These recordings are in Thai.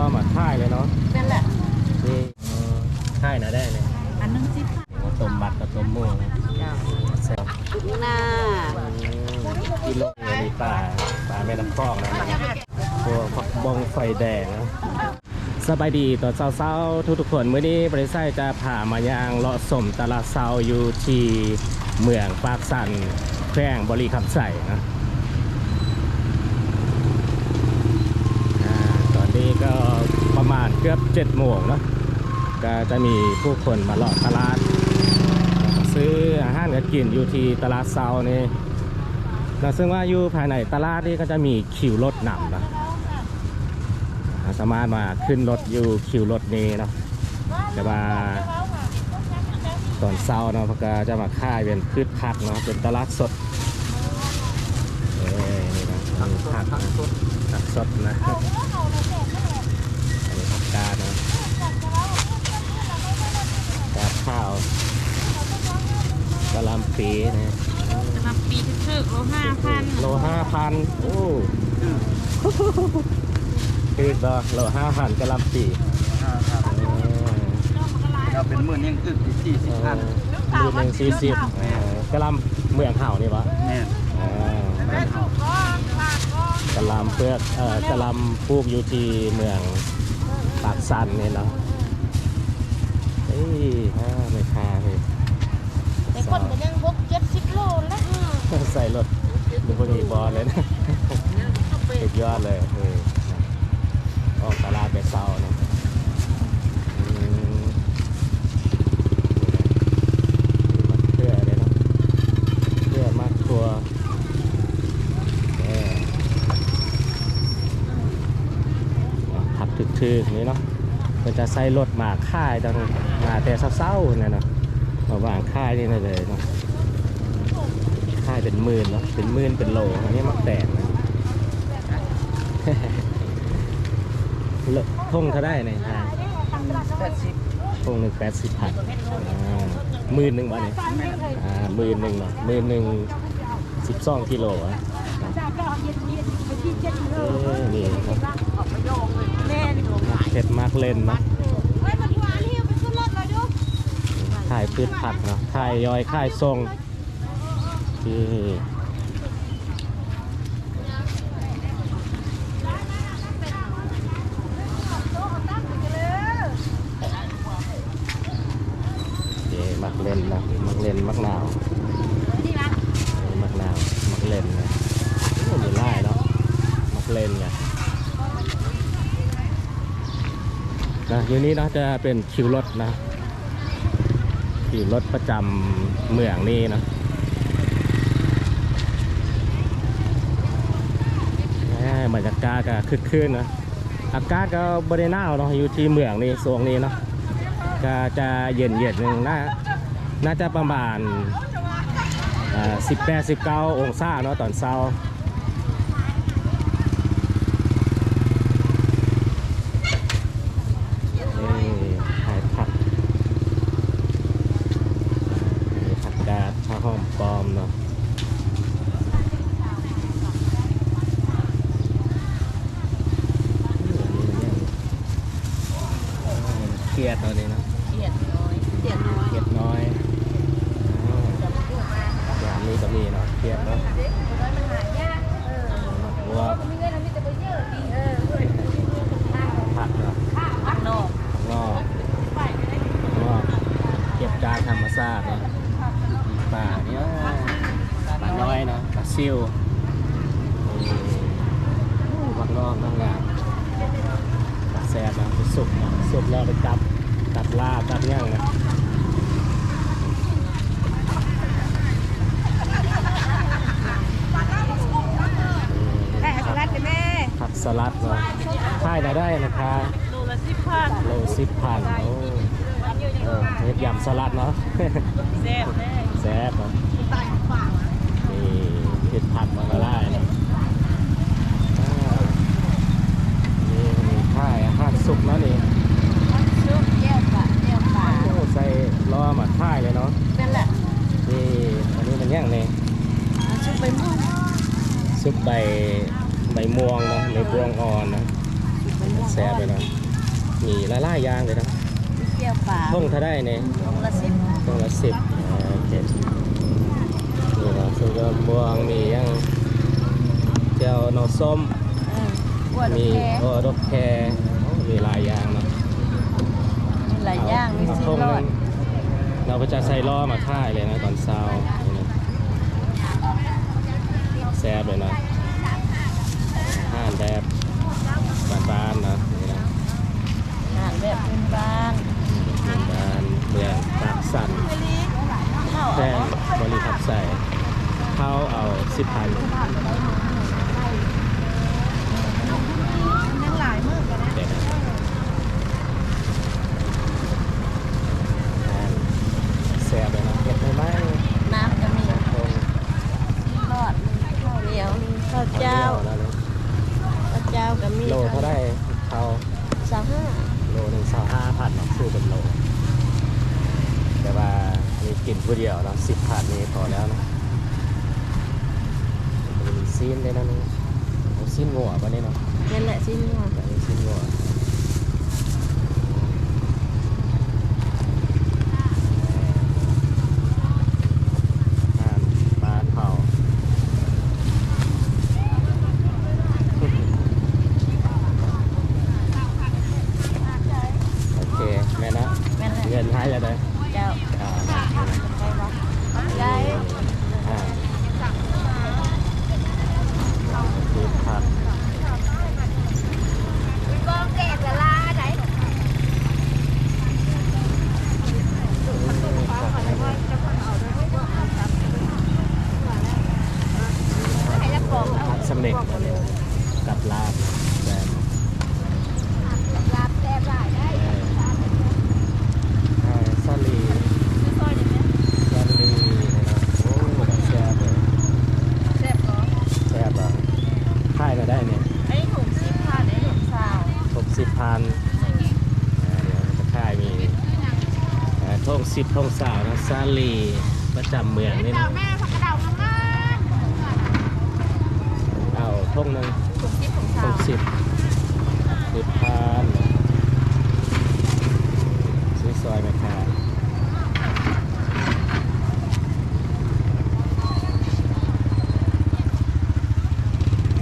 อมาค่ายเลยเนาะนั่นแหละนี่เออค่ายนะได้เลยอันหนึงสิบต้มบัตรกับต้มหมูนะจ้าแซ่บหน้ากิโลเนี่ยมีปลาปลาแม่น้ำคลองนะตัวผักบองไฟแดงนะสบายดีตอนเช้าๆทุกๆคนมื้อนี้บริษัทจะพามาย่างเลาะสมตลาดเช้าอยู่ที่เมืองปากสันแขวงบริคำใส่นะ ประมาณเกือบ7โมงเนาะก็จะมีผู้คนมาเลาะตลาด ซื้ออาหารกับกินอยู่ที่ตลาดเซานี่แล้วซึ่งว่าอยู่ภายในตลาดนี่ก็จะมีคิวรถนำนะสามารถมาขึ้นรถอยู่คิวรถนี้เนาะแต่ว่าตอนเช้าเนาะพก็จะมาค่ายเป็นพืชผักเนาะเป็นตลาดสดเอ้ยนี่นะผักนะผักสดนะอันนี้ผักกาดนะกาดข้าว กะหลำปีนะจะมาปีถึกๆโลห้าพันโลห้าพันโอ้คือดอกโลห้าพันกะหลำปีเราเป็นหมื่นยังอึกสี่สิบพันมือหนึ่งสี่สิบเออกะหลำเมืองเห่านี่วะแม่เออกะหลำเปลือกเออกะหลำปลูกอยู่ที่เมืองปากสันนี่เนาะเอ้ยฮ่าไม่ค่าเลยแต่คนก็ยังบกเจ็ดสิบโลแล้วใส่รถดูพวกนี้บอลเลยนะสุดยอดเลยเออนะออกตลาดไปเศร้านะอืมมันเพื่อเลยเนาะเพื่อมากครัวเออขับถึกๆนี่เนาะ มันจะใส่รถมาค่ายตังมาแต่เศร้าๆเนี่ยเนาะระหว่างค่ายนี่เลยเนาะค่ายเป็นหมื่นเนาะเป็นหมื่นเป็นโลอันนี้มักแตกนะเลอะทงเขาได้ในฮะแปดสิบทงหนึ่งแปดสิบพันหมื่นหนึ่งบาทเนี่ยหมื่นหนึ่งเนาะหมื่นหนึ่งสิบสองกิโลอะนี่ครับ ผ็ดมากเล่นเนาะเฮ้ยมันหวานเฮียไปขึ้นรถเลยดูค่ายพืชผักเนาะค่ายย่อยค่ายทรงที่เอ๊ะมักเล่นนะมักเล่นมักหนาวนี่นะเอ๊ะมักหนาวมักเล่นนะโอ้มีไล่เนาะมักเล่นไง นะอยู่นี้นะจะเป็นคิวรถนะคิวรถประจำเมืองนี่นะบรรยากาศก็คึกคืนนะอากาศก็บริหนาวเนาะอยู่ที่เมืองนี่โซนนี้เนาะก็จะเย็นเย็นหนึ่งน่าน่าจะประมาณสิบแปดสิบเก้าองศาเนาะตอนเช้า นี่ขายผักมีผักกาดผ้าห้อมปลอมเนาะ เครียดตอนนี้เนาะ เขียดน้อยเขียดน้อย เครียดน้อยอ๋ออย่างนี้ก็มีเนาะเครียดเนาะวัวผักเนาะ อันนอก งอกงอกเก็บการธรรมชาติเนาะป่าเนี่ยป่าน้อยเนาะป่าซิวนี่วักงอกน้องงามป่าแซ่บเนาะไปสุกเนาะสุกแล้วไปตับตับลาบตับย่างนะ แม่สลัดเลยแม่ ผัก สลัดเนาะค่ายรายได้นะคะโลละสิบพันโลสิบพันโอ้เออเฮ็ดยำสลัดเนาะแซ่บแน่แซ่บเนาะนี่เห็ดผักมาละลายเนาะอ่านี่มีค่ายอาหารสุกเนาะนี่ ชุบแก้วปลาแก้วปลา โอ้ใส่ล้อมาค่ายเลยเนาะ นั่นแหละ นี่อันนี้มันย่างนี่ ชุบไปมุ่ง ซุป ใบใบม่วงเนาะใบม่วงอ่อนนะแแซ่บเลยนะมีละลายๆอย่างเลยนะเกี่ยวปลาท่งเท่าได้เนี่ยลงละสิบท่งละสิบโอเคนี่นะซึ่งก็บวงมียังเจ้าหนอส้มเอออ้วนมีแค่โอ้ดอกแคร์มีหลายอย่างเนาะมีหลายอย่างมีเสิบท่งรหอนึดงเราก็จะใส่ล้อมาค่ายเลยนะตอนเช้านี่นะแซ่บเลยนะอาหารแบบบ้านๆนะนี่นะอาหารแบบพื้นบ้านเป็นบ้านเมืองปากสันข้าวแพเอางบริทับใส่เข้าเอาสิบพัน ยังหลายมื้อกันนะ เด็ดแซ่บเลยนะเก็บไปไหม น้ำจะมี ตรง ทอดข้าวเหนียวข้าวเจ้า แล้วนะ ข้าวเจ้ากับมี โลเท่าได้เขา สามห้า โลหนึ่งสาวห้าพันเนาะซื้อเป็นโล แต่ว่ามี กินผู้เดียวเนาะสิบพันนี่พอแล้วนะมันมีซีนเลยนะนี่เอาซีนงัวปะนี่เนาะนั่นแหละสิ้นหัวแบบนี้ซีนงัวอาหารปลาเผาโอเคแม่นะนั่นแหละเงินให้แล้วเด้อเจ้า อ่า ใช่ปะยาย อ่าคือผัก กองแกะละลาไหนให้ละกองเอา ผักสำเร็จกับลาบแบบ ลาบแซ่บหลายได้ เอ่ออ่าซาลี ซื้อซอยได้ไหม ซาลีนะครับโอ้แซ่บเลย แซ่บเหรอ แซ่บอะค่ายมาได้เนี่ย ไอ้ถุงซิปผ้าไอ้ถุงซาว ครบสิบพันอ่าเดี๋ยวจะค่ายมีอ่า ท่องสิบท่องสาวนะซาลีประจำเมืองนี่นะแม่ผักกระเดางามเอาท่องหนึ่งๆถุงซิปถุงหซาวสิบสิบพันซื้อซอยไหมครับ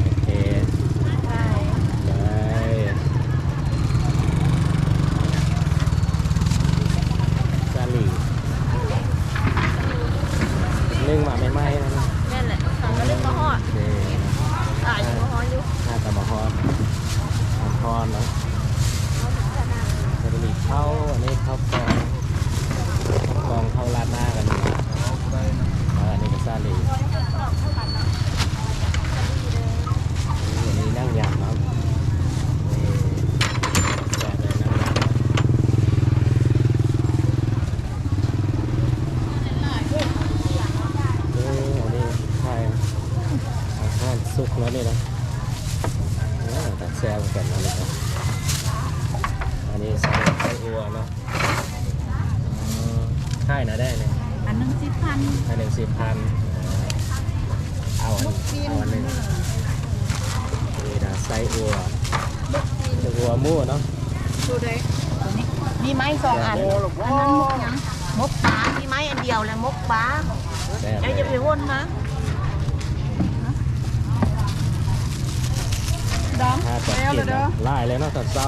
โอเค ใช่ ได้ซาลีนึ่งมาไม่ไหม้นะนะ แม่นแหละสั่งก็เล่นมาฮอด โอเคนะ อ่าอยู่มาฮอดอยู่ หน้าตามาฮอนฮอนฮอนเนาะจะมีข้าวอันนี้ข้าวกองข้าวกองข้าวราดหน้ากันนะแล้วอันนี้ก็ซาลีอันนี้นั่งยำเนาะนี่แซ่บเลยนั่งยำเอออันนี้ใช่อาหารสุกแล้วนี่นะเออแต่แซ่บเหมือนกันนะนี่ครับอันนี้ใส่ไส้อัวเนาะอ๋อใช่นะได้เนี่ย อันนึงสิบพัน อันหนึ่งสิบพันเอาอันเอาอันหนึ่งนี่นะไส้อัว ไส้อัวหมู่เนาะดูเลยมีไม้สองอันอันนั้นมกยังมกปลามีไม้อันเดียวแล้วมกปลาแซ่บแล้วเลจะไปยวนนะดอมถ้าจะกินนะไล่เลยเนาะตอนเช้า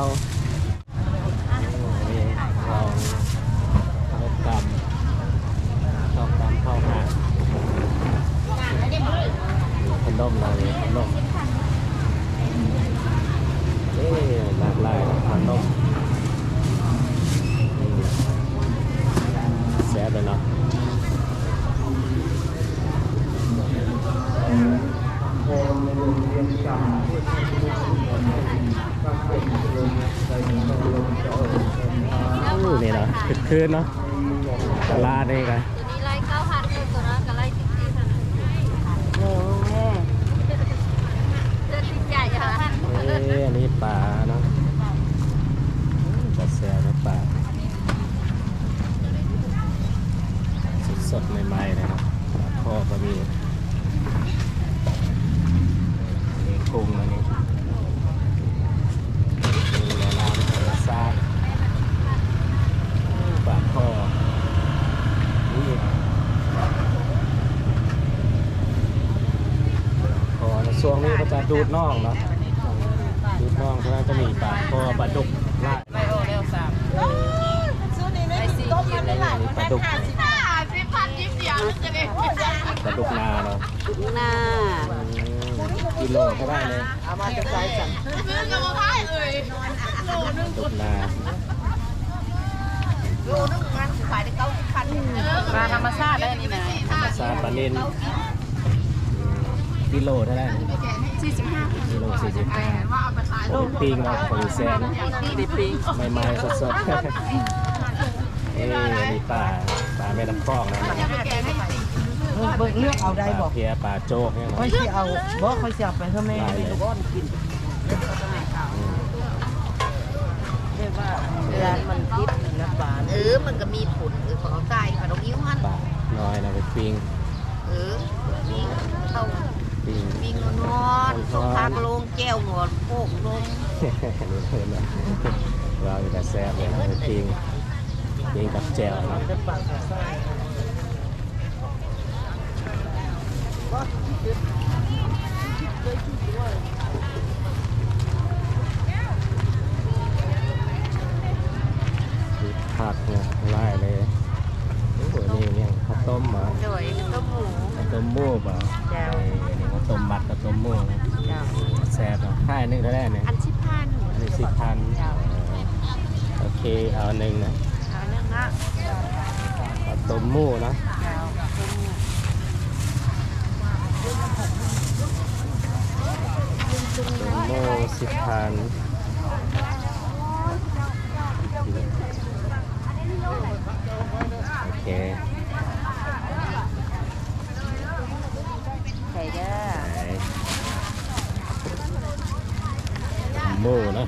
นี่ลองข้าวกำข้าวกำข้าวห่านขนมเลยขนมเอ๊ะ หลากหลายขนมนี่แซ่บเลยเนาะอู้นี่เนาะคึกคืนเนาะตลาดนี่กัน นี้ป่าเนาะกระแสในป่าสดสดใหม่ๆนะครับพ่อก็มีนี่กุ้งอะนี่มีแม่น้ำธรรมชาติป่าพ่อนี่พอช่วงนี้ก็จะดูดน่องนะ ดูดน่องเพราะนั้นจะมีปลาคอปลาดุกลาดไม่โอเร็วสามซูนี่ไปสิต้มมันได้หลายปลาดุกสิพันยิบเดียวจะได้ปลาดุกนาเนาะนากิโลก็ได้เลยเอามาจะใส่สั่งซื้อกับมะพร้าวเอ้ยโลนึงปลาดุกนาโลนึงมันขายได้เก้าสิบพันมาธรรมชาติได้นี่นะธรรมชาติปลาเน้นกิโลเท่าไหร่ สี่สิบห้ากิโลสี่สิบห้าโอ้ปิ้งเราะของแซนดิปิงใหม่ๆสดๆเอ้มีปลาปลาแม่น้ำคลองนะเบิกเลือกเอาได้บอกเพียปลาโจกเนี่ยค่อยสิเอาบอกค่อยเสิเอาไปเท่าแม่ลูกอ้อนกินเรียกว่าเวลามันคิดน้ำปลาเออมันก็มีผลเออของเขาใต้ขนมยิ้วหันปลาน้อยนะไปปิงเออมีเข้า ปิ้งมีงนอนสงทางลงแก้วหนวดโปกลงเราอยู่แต่แซ่บเลยนะไปปิ้งปิ้งกับแจ่วนะผักเนี่ยไล่เลยโอ้โหนี่เนี่ยข้าวต้มมาโดยต้มหมูข้าวต้มหมูป่ะแจ่วเปล่า มัดข้าวต้มหมูนะแจ่วแซ่บนะค่ายหนึงได้เนี่ยอันสิบพันอันนี้สิบพันโอเคเอาหนึ่งนะเอาเรื่องนะเอาต้มหมูนะแจ่วต้มหมูต้มหมูสิบพันโอเค ใส่เด้อ ไหนต้ มหมูนะ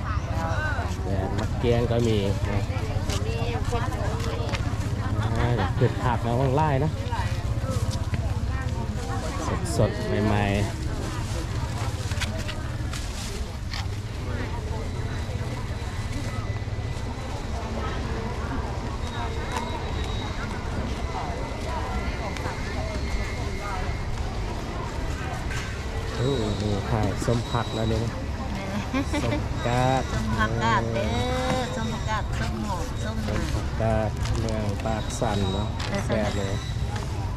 แต่มักเกียงก็มีนะเผ็ดอ่าเกิดผักนะว่างไล่นะสดสดๆใหม่โอ้นี่ค่ส้มผักแล้วเนี่ย ส้มกาดส้มผักกาดเด้อส้มผักกาดส้มหมูส้มหส้มูมผักกาดเมืองปากสันเนาะแซ่บเลย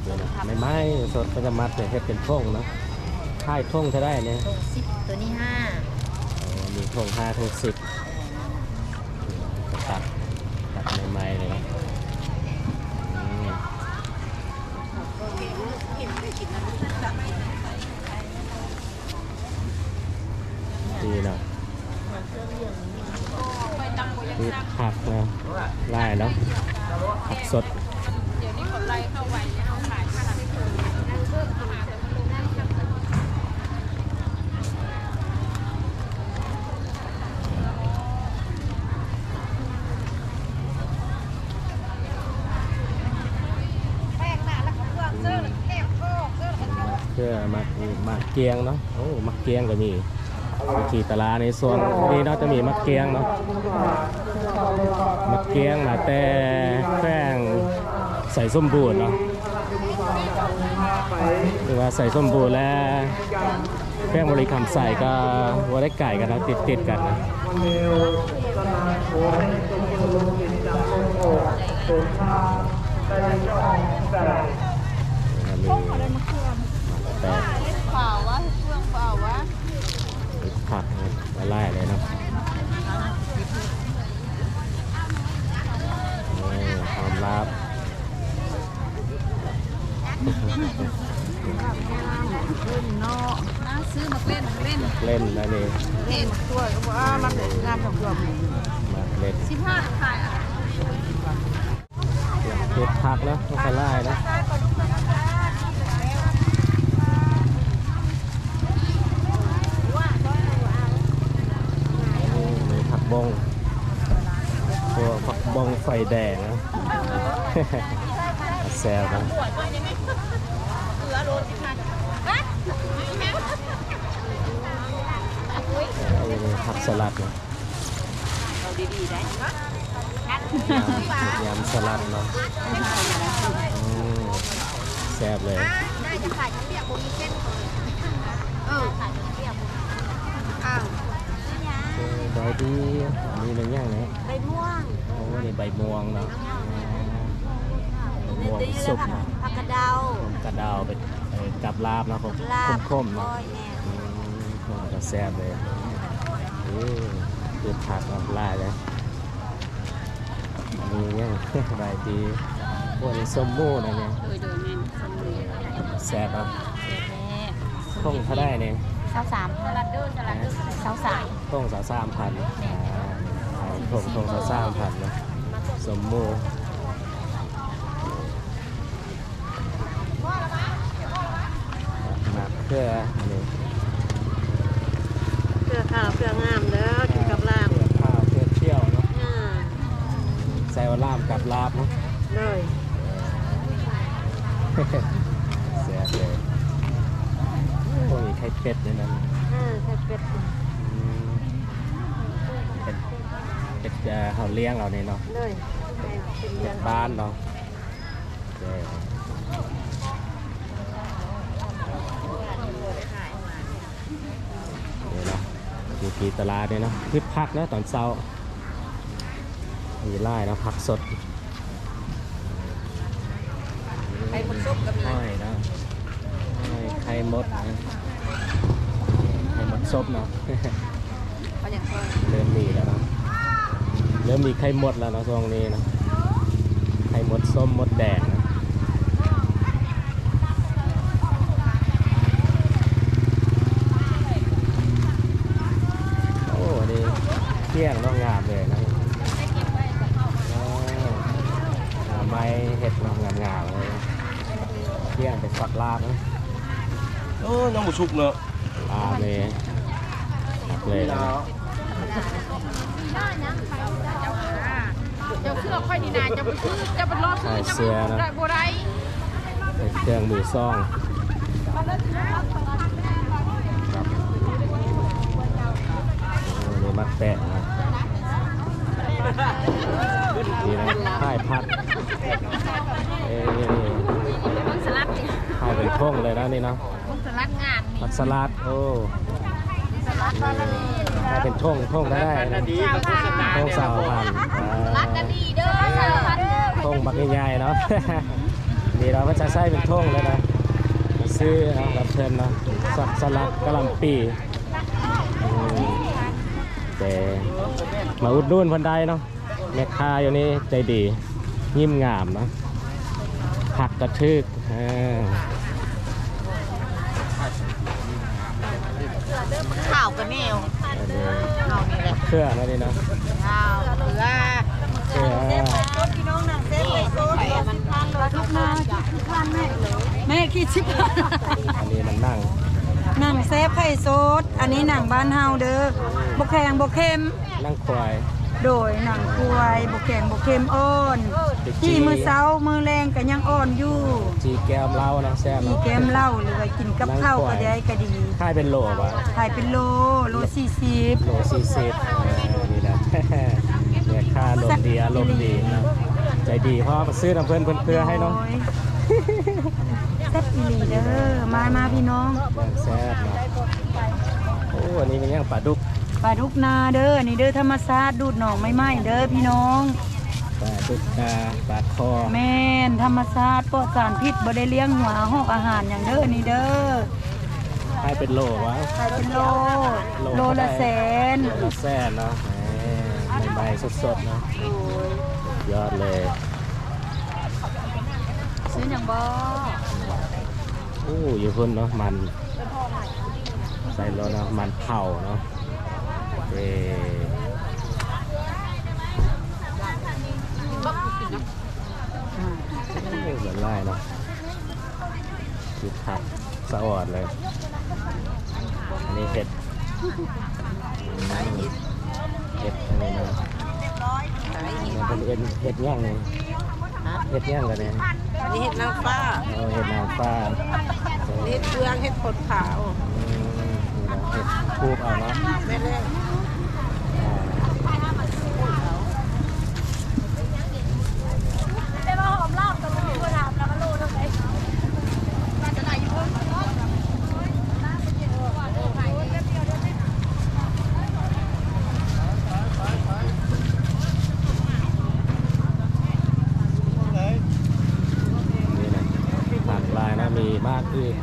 เดี๋ยวนะไม่ไหม้สดก็จะมัดเลยเฮ็ดเป็นท่งเนาะค่ายท่งจะได้เนี่ยตรงสิบตัวนี้ห้าเออมีท่งห้าท่งสิบตัดตัดใหม่ๆเลยนะอืมดีเนาะ คือผักนะไล่เนาะผักสดเพื่อมามาเกียงเนาะโอ้มักเกียงก็มีวิธีตลาดในส่วนนี้เนาะจะมีมักเกียงเนาะ มักเกียงมาแต่แป้งใส่ส้มบูดเนาะคือว่าใส่ส้มบูดแล้ว แป้งบริคำใส่ก็ว่าได้ไก่กันนะติดติดๆกันนะมีแป้งเปล่าวะเครื่องเปล่าวะผักละลายเลยเนาะนี่ ความลับนะซื้อมาเล่นเล่นเล่นนะนี่เห็นช่วยก็บอกอ่ามันเป็นงานทำเพื่อมีมาเล่นสิบห้าขายอะเก็บผักแล้วละลายนะนี่มีผักบงตัวผักบงไฟแดงนะ แซวนะเหลือโลสิบห้านี่ผักสลัดนะเอาดีๆได้ยำยำสลัดเนาะอืมแซ่บเลยได้จะขายข้าวเปียกบนเส้นเออขายข้าวเปียกอ้าวเออใบดีอันนี้เป็นยังไงใบม่วงโอ้นี่ใบม่วงเนาะ ใบม่วงดีแล้สุวกผักเนาะผักกระเดากระดาวเป็นเอ่อกับลาบเนาะผมลาบคมๆก้เนาะอยแน่อืมผมก็แซ่บเลยเออคือผักเนาะลายเลยอันนี้ยังใบดีพวกนี้ส้มหมูนะเนี่ยโดยโดยแม่นสมุนแซ่บเนาะเด็ดแน่ท่งเขาได้เนี่ยสาวสามสลัดเดอร์สลัดเดอร์สาวสายท่งสาวสามพันอ่าท่งท่งสาวสามพันเนาะสมหมู มาเพื่ออันนี้เพื่อข้าวเพื่องามเด้อกินกับลาบเพื่อข้าวเพื่อเที่ยวเนาะอ่าใส่ว่าลาบกับลาบเนาะ เลยแซ่บเลยพวกนี้ไข่เป็ดเนี่ยนะอ่าไข่เป็ดอืมเป็ดเป็ดจะเขาเลี้ยงเราเนี่ยเนาะเลยเป็นเป็ดบ้านเนาะโอเคนี่เนาะมี กีตลาดเนี่ยเนาะพืชผักนะตอนเช้ามีไล่นะผักสดไข่ผลซุปกับอ้อยนะอ้อยไข่มดนะไข่มดซบเนาะเขาอยากเพิ่มเริ่มมีแล้วเนาะเริ่มมีไข่มดแล้วเนาะช่วงนี้เนาะไข่มดส้มมดแดงนะโอ้อันนี่เที่ยงเน้องงามเลยนะอ๋อหน่อไม้เห็ดเน้องงามๆเลยเที่ยงเป็นฝักลาบนะเออยังบ่สุกเนอะลาบเลยหักเลยนะเจ้าเสื้อค่อยนี่นาจะไปซื้อจะไปรอซื้อจะไปได้บ่ได้เป็นเครื่องมือซ่องครับโอ้นี่ มัดแปะนะนี่นะค่ายพัดเอ้ยมันสลัดนี่ค่ายเป็นท่งเลยนะนี่เนาะมันสลัดงานนี่ผัดสลัดโอ้ค่ายเป็นท่งท่งได้ได้นะท่งสาวพันสลัดกันดีเด้อสลัดเด้อท่งบักใหญ่ๆเนาะนี่เราก็จะใช้เป็นท่งเลยนะซื้อเอารับเชิญเนาะสักสลัดกะหล่ำปี มาอุดหนู่นพันใดเนาะแม่ค้าอยู่นี่ใจดียิ้มงามเนาะผักกระทึกอ่าข้าวกับแนวอันนี้ข้าวนี่แหละเครื่องนะนี่เนาะข้าวเกลือเครื่องพี่น้องนางเซ็ตนี่ไปมันพันเลยทุกนาแม่คิดชิบอันนี้มันนั่งหนังเซฟไข่โซดอันนี้หนังบ้านเฮาเด้อบกแข็งบกเค็ม นั่งควาย โดยหนังควายบกแข็งบกเค็มอ่อนไปจี้ที่มือเช้ามือแรงก็ยังอ่อนอยู่จีแก้มเหล้านะแซ่บมีเนาะ แกมเหล้าหรือว่ากินกับข้าวก็ได้ก็ดีค่ายเป็นโหลป่ะขายเป็นโลโลสี่สิบโหลสี่สิบนี่แหละ เนี่ยค่าลมดีอารมณ์ดีเนาะใจดีเพราะว่ามาซื้อน้ำเพื่อนเพื่อนเพื่อให้เนาะแซ่บอีหลีเด้อมามาพี่น้องอย่างแซ่บเนาะโอ้อันนี้เป็นยังปลาดุก ปลาดุกนาเด้อนี่เด้อธรรมชาติดูดหนองไม่ไหม้เด้อพี่น้องปลาดุกกาปลาคอแม่นธรรมชาติปลอดสารพิษบ่ได้เลี้ยงหัวหอกอาหารอย่างเด้อนี่เด้อให้เป็นโหลวะขายเป็นโลโลละแสนโลละแสนเนาะแหมใบๆสดๆเนาะยอดเลย ซื้อหยังบ่โอ้อยู่พุ่นเนาะมัน ใส่รถเนาะมันเผาเนาะ เอเหมือนไล่เนาะคือผักสะอดเลย อันนี้เห็ดอืมเห็ดอันนี้เนาะมันเป็นเห็ดเห็ดย่างเลยเห็ดย่างกันเนี่ยอันนี้เห็ดนางฟ้าเอาเห็ดนางฟ้าเห็ดเฟืองเห็ดผดขาวอืมนี่เนาะเห็ดคูบเอาเนาะ แม่เล่ ลาดอื่น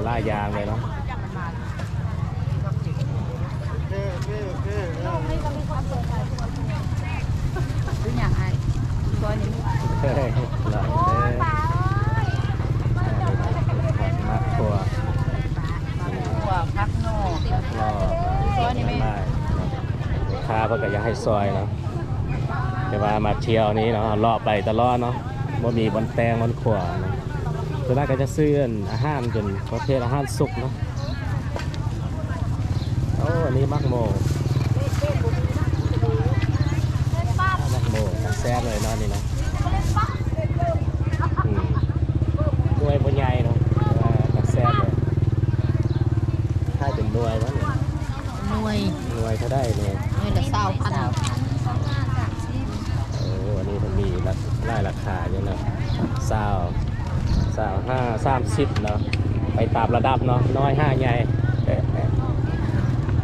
ละลายางเลยเนาะคืออย่างไรซอยนี้เฮ้ยหล่อเลยมักทัวว่าพักนอกรอได้ลูกค้าเพิ่นก็อยากให้ซอยเนาะแต่ว่ามาเที่ยวนี้เนาะเลาะไปตลอดเนาะบ่มีบอนแตงบอนขวาเนาะ ส่วนมากก็จะซื้ออาหารจนประเภทอาหารสุกเนาะโอ้อันนี้มักโมมักโมตักแซ่บเลยเนาะนี่เนาะอืมด้วยบ่ใหญ่เนาะแต่ว่าตักแซ่บเลยถ้าเป็นหน่วยวะเนี่ยหน่วยหน่วยเขาได้เนี่ยหน่วยละเศร้าพัน 30เนาะไปตามระดับเนาะน้อยห้าใหญ่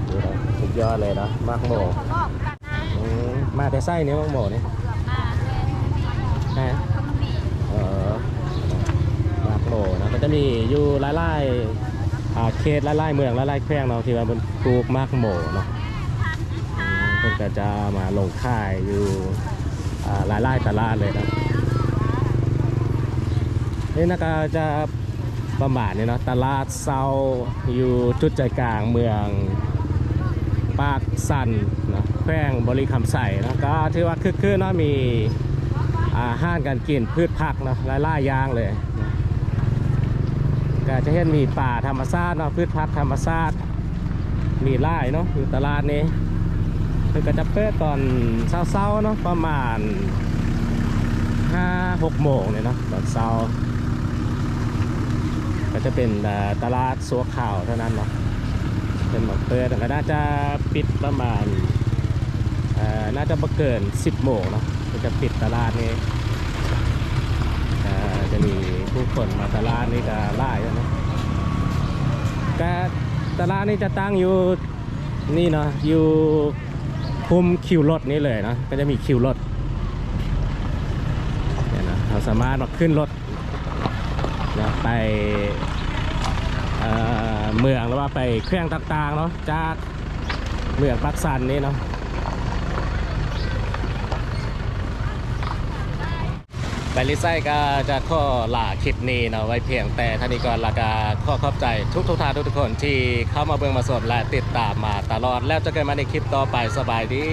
ดูนะสุดยอดเลยเนาะมากโมมาแต่ไส้เนี่ยมากโมนี่ฮะเอมากโมนะก็จะมีอยู่หลายๆเขตหลายๆเมืองหลายๆแควงเนาะที่ว่าเป็นปลูกมากโมเนาะมันก็จะมาลงค่ายอยู่หลายๆตลาดเลยนะนี่นะก็จะ ประมาณนี้เนาะตลาดเซาอยู่จุดใจกลางเมืองปากสันนะแขวงบริคำใส่นะก็ถือว่าคึกคืนเนาะมีอาหารการกินพืชผักเนาะหลายๆอย่างเลยนะก็จะเห็นมีป่าธรรมชาติเนาะพืชผักธรรมชาติมีไร่เนาะอยู่ตลาดนี้มันก็จะเปิดตอนเช้าๆเนาะประมาณห้าหกโมงเนี่ยเนาะตอนเช้า จะเป็นตลาดสัวข่าวเท่านั้นเนาะเป็นหมดเปิดแต่ก็น่าจะปิดประมาณน่าจะบ่เกิน 10 โมงเนาะก็จะปิดตลาดนี้จะมีผู้คนมาตลาดนี้ก็ไล่แล้วนะก็ตลาดนี้จะตั้งอยู่นี่เนาะอยู่คุมคิวรถนี้เลยนะก็จะมีคิวรถเนี่ยนะเราสามารถมาขึ้นรถนะไป เมืองหรือว่าไปเครื่องต่างๆเนาะจากเมืองปักสันนี่เนาะไปลิไซก็จะข้อลาคลิปนี้เนาะไว้เพียงแต่ท่านี้ก่อนละกาข้อขอบใจทุกทุกท่านทุกคนที่เข้ามาเบิ่งมาสมและติดตามมาตลอดแล้วจะเกิดมาในคลิปต่อไปสบายดี